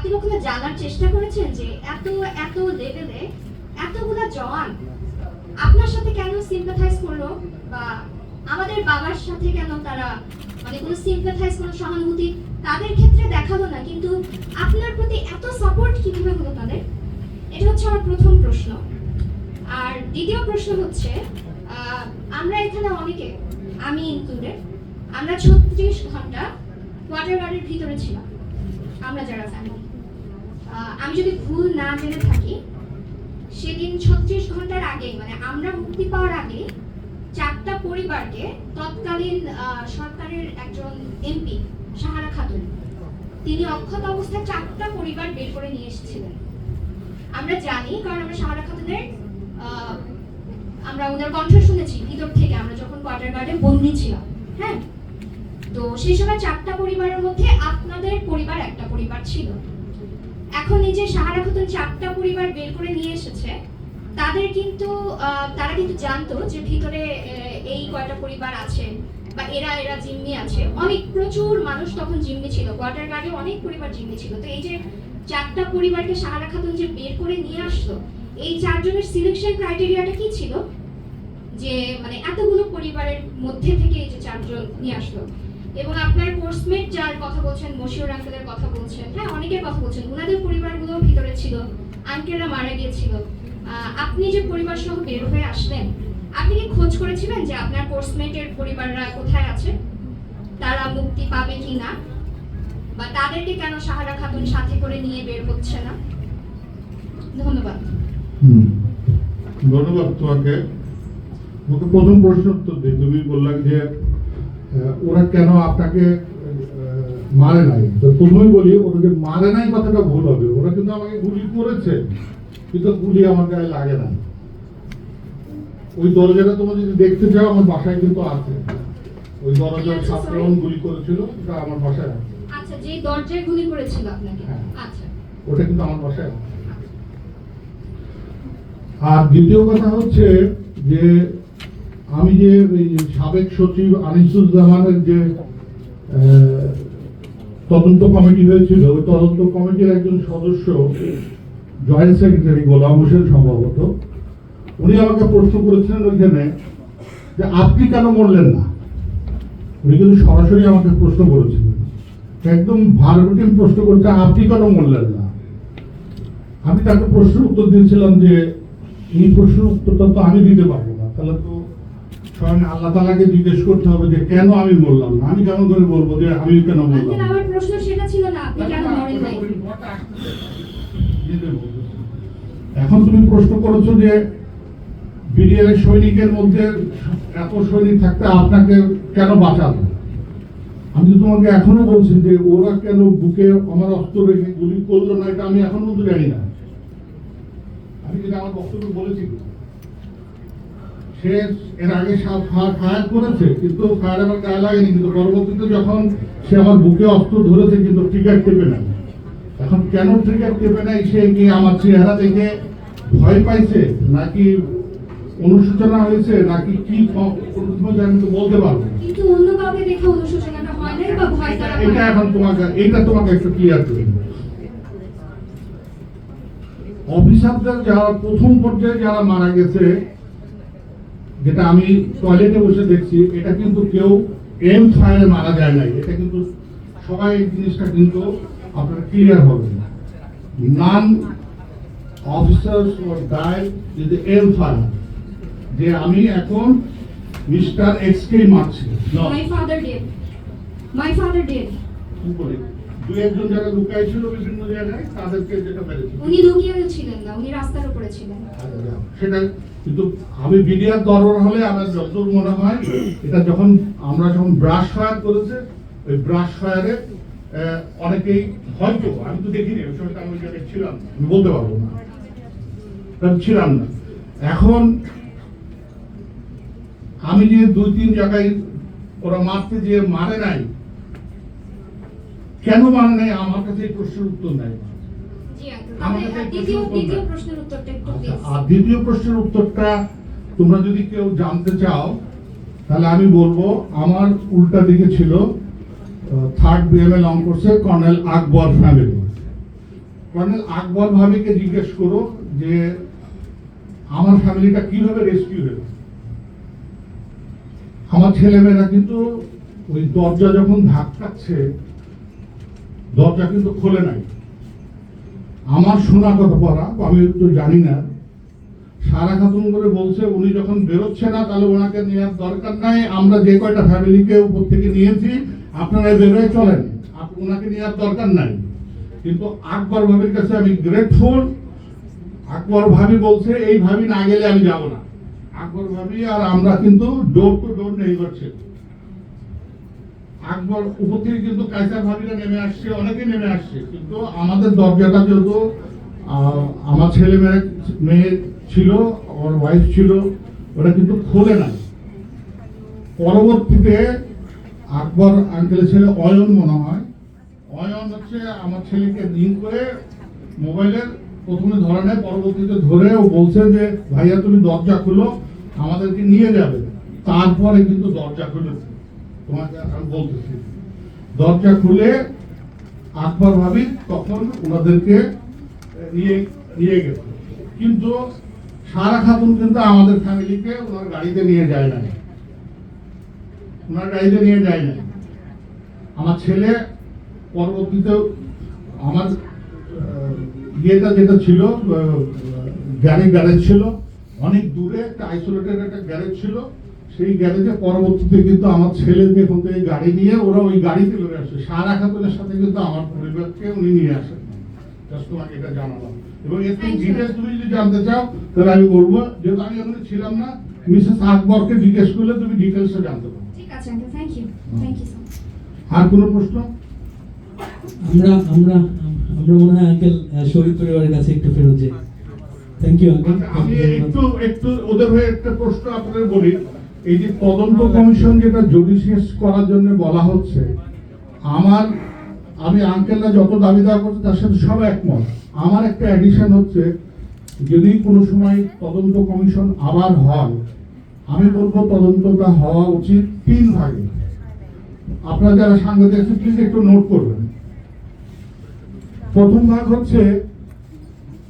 আপনি কখনো জানার চেষ্টা করেছেন যে এত এত লেভেলে এতগুলা জওয়ান আপনার সাথে কেন সিম্পাথাইজ করল? বা আমাদের বাবার সাথে কেন তারা মানে কোনো সিম্পাথাইজ কোনো সহানুভূতি তাদের ক্ষেত্রে দেখাল না, কিন্তু আপনার প্রতি এত সাপোর্ট কীভাবে হলো তাদের? এটা হচ্ছে আমার প্রথম প্রশ্ন। আর দ্বিতীয় প্রশ্ন হচ্ছে আমরা এখানে অনেকে, আমি ইনক্লুডেড আমরা ছত্রিশ ঘণ্টা কোয়ার্টার গার্ডের ভিতরে ছিলাম, আমরা যারা ফ্যামিলি আমি যদি ভুল না জেনে থাকি, সেদিন ছত্রিশ ঘণ্টার আগে মানে আমরা মুক্তি পাওয়ার আগে, চারটা পরিবারকে তৎকালীন সরকারের একজন এমপি, সাহারা খাতুন, তিনি অক্ষত অবস্থায় চারটা পরিবার বের করে নিয়ে এসেছিলেন। আমরা জানি, কারণ আমরা সাহারা খাতুনের আমরা ওনার কণ্ঠ শুনেছি, ভিতর থেকে আমরা যখন কোয়ার্টার গার্ডে বন্দি ছিলাম হ্যাঁ? তো সেই সময় চারটা পরিবারের মধ্যে আপনাদের পরিবার একটা পরিবার ছিল। এখন এই যে সাহারা খাতুন চারটা পরিবার বের করে নিয়ে এসেছে, তাদের কিন্তু তারা কিন্তু জানতো যে ভিতরে এই কয়টা পরিবার আছে বা এরা এরা জিম্মি আছে। অনেক, প্রচুর মানুষ তখন জিম্মি ছিল। কোয়ার্টার গার্ডে অনেক পরিবার জিম্মি ছিল। তো এই যে চারটা পরিবারকে সাহারা খাতুন যে বের করে নিয়ে আসলো, এই চারজনের সিলেকশন ক্রাইটেরিয়াটা কি ছিল? যে মানে এতগুলো পরিবারের মধ্যে থেকে এই যে চারজন নিয়ে আসলো। এবং আপনার কোর্সমেট যার কথা বলছেন, মশিউর আঙ্কেলের কথা বলছেন হ্যাঁ অনেকের কথা বলছেন ওনাদের পরিবারগুলো ভিতরে ছিল আঙ্কেলরা মারা গিয়েছিল। আপনি যে পরিবার সহ বের হয়ে আসলেন, আপনি কি খোঁজ করেছিলেন যে আপনার কোর্সমেটের পরিবাররা কোথায় আছে? তারা মুক্তি পাবে কি না? বা তাদেরকে কেন সাহারা খাতুন সাথে করে নিয়ে বের হচ্ছে না? ধন্যবাদ। ধন্যবাদ তোমাকে। প্রথম প্রশ্ন উত্তর দিই। তুমি বললাম যে ওরা কেন আপনাকে মারে নাই? তো তুমি বলি ওদেরকে মারে নাই কথাটা ভুল হবে। ওরা কিন্তু আমাকে গুলি করেছে কিন্তু গুলি আমার গায়ে লাগে না। ওই দরজাটা তোমরা যদি দেখতে চাও আমার বাসায় কিন্তু আছে। ওই দরজার আচ্ছা, ছাত্র sorry. গুলি করেছিল ওটা আমার বাসায় আছে। আচ্ছা যে দরজায় গুলি করেছিল আপনাকে? হ্যাঁ। আচ্ছা। ওটা কিন্তু আমার বাসায় আছে। আর দ্বিতীয় কথা হচ্ছে যে আমি যে সাবেক সচিব আনিসুজ্জামানের যে তদন্ত কমিটি হয়েছিল, ওই তদন্ত কমিটির একজন সদস্য জয়েন্ট সেক্রেটারি গোলাম হোসেন সম্ভবত, উনি আমাকে প্রশ্ন করেছিলেন ওইখানে যে, আপনি কেন মরলেন না? উনি কিন্তু সরাসরি আমাকে প্রশ্ন করেছিলেন। একদম ভার্বেটিম প্রশ্ন করছে, আপনি কেন মরলেন না? আমি তাকে প্রশ্নের উত্তর দিয়েছিলাম যে, এই প্রশ্নের উত্তরটা তো আমি দিতে পারব না, তাহলে তো স্বয়ং আল্লাহ তালাকে জিজ্ঞেস করতে হবে যে কেন আমি বললাম না? আমি কেন করে বলব যে আমি কেন বললাম আমার প্রশ্ন সেটা ছিল না আপনি কেন এখন তুমি প্রশ্ন করেছ যে বিডিআর সৈনিকের মধ্যে এত সৈনিক থাকতে আপনাকে কেন বাঁচালো? আমি তো তোমাকে এখনও বলছি যে ওরা কেন বুকে আমার অস্ত্র রেখে গুলি করল না এটা আমি এখন জানি না। আমি কিন্তু আমার বক্তব্য বলেছি? সে এর আগে সাত ফায়ার করেছে কিন্তু ফায়ার আমার গায়ে লাগেনি কিন্তু পরবর্তীতে যখন সে আমার বুকে অস্ত্র ধরেছে কিন্তু ট্রিগার টেপে নাই। এখন কেন ট্রিগার টেপে নাই সে কি আমার চেহারা দেখে ভয় পাইছে নাকি অনুশোচনা হয়েছে নাকি কি আমি তো বলতে পারব কিন্তু অন্য কাউকে দেখে অনুশোচনাটা হয় নাই বা ভয় তারা এটা এখন তোমাকে এটা তোমাকে একটু ক্লিয়ার করে অফিসারদের যারা প্রথম পর্যায়ে যারা মারা গেছে যেটা আমি টয়লেটে বসে দেখছি এটা কিন্তু কেউ এম ফায়ারে মারা যায় নাই। এটা কিন্তু সবাই এই জিনিসটা কিন্তু আপনার ক্লিয়ার হবে। None officers die with em fire যে আমি এখন মিস্টার এক্স কে মারছি my father did my father did উপরে একজন যারা লুকাই ছিল বিভিন্ন জায়গায় তাদেরকে যেটা উনি লুকিয়ে ছিলেন না উনি রাস্তার উপরে ছিলেন। সেটা কিন্তু আমি বিডিআর দরবার হলে আমার যতদূর মনে হয় এটা যখন আমরা যখন ব্রাশ ফায়ার করেছে ওই ব্রাশ ফায়ারে অনেকেই হয়তো আমি তো দেখিনি ওই আমি জায়গায় ছিলাম আমি বলতে পারব না। ছিলাম না। এখন আমি যে দুই তিন জায়গায় ওরা মারতে যে মারে নাই কেন মানে নাই? আমার কাছে এই প্রশ্নের উত্তর নাই। আচ্ছা, আর দ্বিতীয় প্রশ্নের উত্তরটা তোমরা যদি কেউ জানতে চাও তাহলে আমি বলব আমার উল্টা দিকে ছিল থার্ড বিএমএ লং কোর্সে colonel Akbar family. Colonel Akbar ভাবিকে জিজ্ঞেস করো যে আমার ফ্যামিলিটা কীভাবে রেস্কিউ হলো? আমার ছেলেমেয়েরা কিন্তু ওই দরজা যখন ধাক্কাচ্ছে দরজা কিন্তু খোলে নাই। আমার শোনা কথা পড়া আমি তো জানি না। সারা খাতুন করে বলছে, উনি যখন বেরোচ্ছে না, তাহলে ওনাকে নেওয়ার দরকার নাই। আমরা যে কয়টা ফ্যামিলিকে উপর থেকে নিয়েছি, আপনারা বেরোয় চলেন। ওনাকে নেওয়ার দরকার নাই। কিন্তু আকবর ভাবির কাছে আমি গ্রেটফুল আকবর ভাবি বলছে, এই ভাবি না গেলে আমি যাব না। আকবর ভাবি আর আমরা কিন্তু ডোর টু ডোর নেই করছে আকবর উপর থেকে কিন্তু কাইসার ভাবিরা নেমে আসছে, অনেকে নেমে আসছে। কিন্তু আমাদের দরজাটা যেহেতু আমার ছেলে মেয়ে মেয়ে ছিল আমার ওয়াইফ ছিল, ওরা কিন্তু খোলে না পরবর্তীতে আকবর আঙ্কেলের ছেলে অয়ন মনে হয়। অয়ন হচ্ছে আমার ছেলেকে লিঙ্ক করে মোবাইলের প্রথমে ধরে নেয়, পরবর্তীতে ধরে ও বলছে যে, ভাইয়া, তুমি দরজা খুলো, আমাদেরকে নিয়ে যাবে। তারপরে কিন্তু দরজা খুলেছে। দরজা খুলে আকবর ভাবি তখন ওনাদেরকে নিয়ে গেছে। কিন্তু সারা খাতুন কিন্তু আমাদের ফ্যামিলিকে ওনার গাড়িতে নিয়ে যায় না ওনার গাড়িতে নিয়ে যায় না আমার ছেলে পরবর্তীতে আমার ইয়েটা যেটা ছিল গ্যারেজ গ্যারেজ ছিল, অনেক দূরে, একটা আইসোলেটেড একটা গ্যারেজ ছিল। সেই গ্যারেজে পরবর্তীতে কিন্তু আমার ছেলে যখন থেকে গাড়ি নিয়ে ওরা ওই গাড়িতে করে আসে সারা খাতুনের সাথে কিন্তু আমার পরিবারকে উনি নিয়ে আসেন। জাস্ট তোমাকে এটা জানালাম। এবং এর থেকে ডিটেলস তুমি যদি জানতে চাও তাহলে আমি বলব যেহেতু আমি ওখানে ছিলাম না মিসেস আকবরকে জিজ্ঞেস করলে তুমি ডিটেলসটা জানতে পারো। ঠিক আছে uncle thank you thank you আর কোনো প্রশ্ন? আমরা আমরা আমরা মনে হয় আঙ্কেল শহীদ পরিবারের কাছে একটু ফেরত যাই। থ্যাংক ইউ আঙ্কেল আমি একটু একটু ওদের হয়ে একটা প্রশ্ন আপনাদের বলি। এই যে তদন্ত কমিশন যেটা জুডিশিয়াস করার জন্য বলা হচ্ছে, আমার, আমি আঙ্কেলরা যত দাবি দেওয়া করছে তার সাথে সব একমত। আমার একটা অ্যাডিশন হচ্ছে, যদি কোনো সময় তদন্ত কমিশন আবার হয়, আমি বলব তদন্তটা হওয়া উচিত তিন ভাগে। আপনারা যারা সাংবাদিক আছেন প্লিজ একটু নোট করবেন। প্রথম ভাগ হচ্ছে,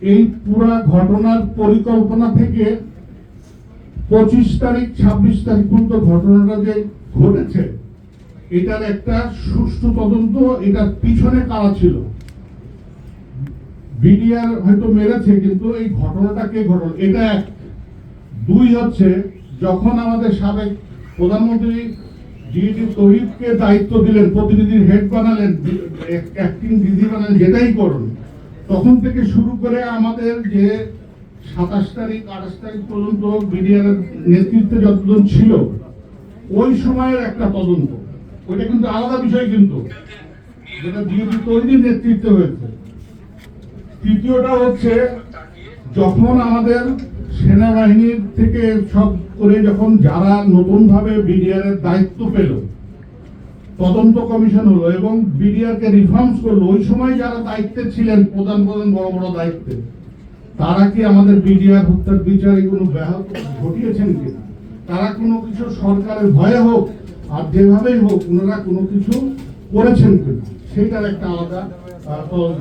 এই পুরা ঘটনার পরিকল্পনা থেকে পঁচিশ তারিখ, ছাব্বিশ তারিখ পর্যন্ত ঘটনাটা যে ঘটেছে, এটার একটা সুষ্ঠু তদন্ত, এটার পিছনে কারা ছিল? বিডিআর হয়তো মেরেছে, কিন্তু এই ঘটনাটা কে ঘটল? এটা এক। দুই হচ্ছে, যখন আমাদের সাবেক প্রধানমন্ত্রী জিডি তহিদকে দায়িত্ব দিলেন, প্রতিনিধির হেড বানালেন অ্যাক্টিং দিদি বানালেন, যেটাই করুন, তখন থেকে শুরু করে আমাদের যে সাতাশ তারিখ, আঠাশ তারিখ পর্যন্ত বিডিআর নেতৃত্বে যতজন ছিল, ওই সময়ের একটা তদন্ত। ওইটা কিন্তু আলাদা বিষয় কিন্তু। যেটা জিডি তহিদের নেতৃত্বে হয়েছে। তৃতীয়টা হচ্ছে, যখন আমাদের সেনাবাহিনীর থেকে সব করে যখন যারা নতুন ভাবে বিডিআর এর দায়িত্ব পেল, তদন্ত কমিশন হলো এবং বিডিআর কে রিফর্মস করল, ওই সময় যারা দায়িত্বে ছিলেন, প্রধান প্রধান বড় বড় দায়িত্বে তারা কি আমাদের বিডিআর হত্যার বিচারে কোনো ব্যাহত ঘটিয়েছেন কিনা তারা কোনো কিছু সরকারের ভয়ে হোক আর যেভাবেই হোক ওনারা কোনো কিছু করেছেন কিনা সেটার একটা আলাদা তদন্ত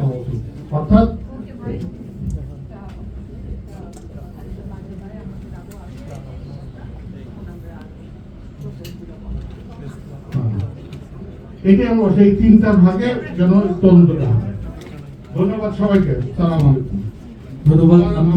অর্থাৎ এটি আমরা সেই তিনটা ভাগে যেন তদন্তটা হয়। ধন্যবাদ সবাইকে। সালাম আলাইকুম। ধন্যবাদ আমরা